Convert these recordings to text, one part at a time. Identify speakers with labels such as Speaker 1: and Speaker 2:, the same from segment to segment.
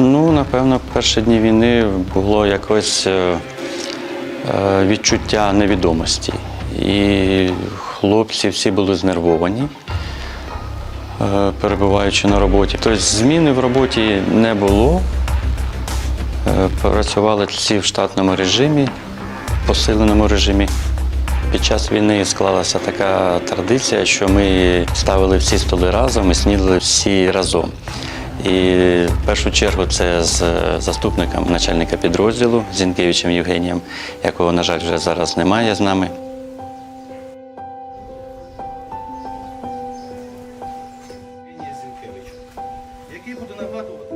Speaker 1: Ну, напевно, перші дні війни було якось е, е, відчуття невідомості. І хлопці всі були знервовані, е, перебуваючи на роботі. Тобто зміни в роботі не було. Працювали всі в штатному режимі, посиленому режимі. Під час війни склалася така традиція, що ми ставили всі столи разом і снідали всі разом. І в першу чергу це з заступником начальника підрозділу Зінкевичем Євгенієм, якого, на жаль, вже зараз немає з нами.
Speaker 2: Який буде нагадувати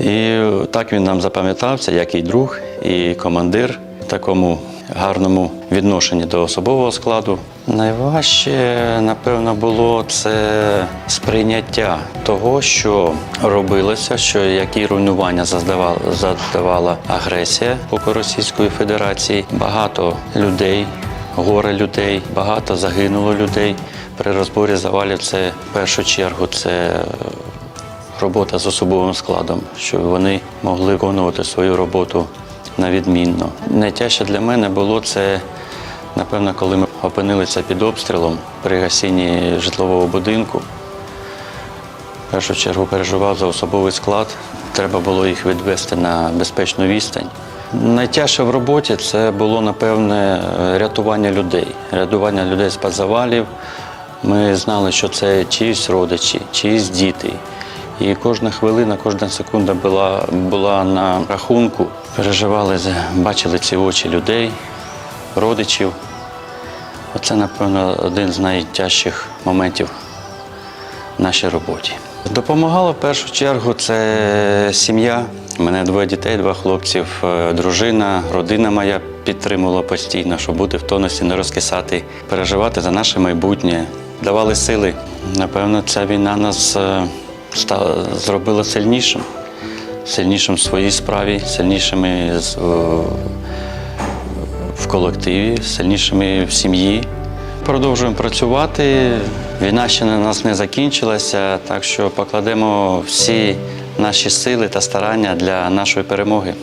Speaker 1: І так він нам запам'ятався, як і друг, і командир такому гарному відношенні до особового складу. Найважче, напевно, було це сприйняття того, що робилося, що які руйнування заздавала, завдавала агресія боку Російської Федерації. Багато людей, горе людей, багато загинуло людей. При розборі завалів це в першу чергу це робота з особовим складом, щоб вони могли виконувати свою роботу на відмінно. Найтяжче для мене було це, напевно, коли ми опинилися під обстрілом при гасінні житлового будинку. В першу чергу переживав за особовий склад. Треба було їх відвести на безпечну відстань. Найтяжче в роботі це було, напевне, рятування людей. Рятування людей з-під завалів. Ми знали, що це чиїсь родичі, чиїсь діти. І кожна хвилина, кожна секунда була, була на рахунку. Переживали, бачили ці очі людей, родичів. Оце, напевно, один з найтяжчих моментів в нашій роботі. Допомагала в першу чергу це сім'я. У мене двоє дітей, два хлопців, е, дружина, родина моя підтримувала постійно, щоб бути в тонусі, не розкисати, переживати за наше майбутнє. Давали сили. Напевно, ця війна нас е, зробила сильнішим, сильнішим в своїй справі, сильнішими в- в колективі, сильнішими в сім'ї. Продовжуємо працювати. Війна ще на нас не закінчилася, так що покладемо всі наші сили та старання для нашої перемоги.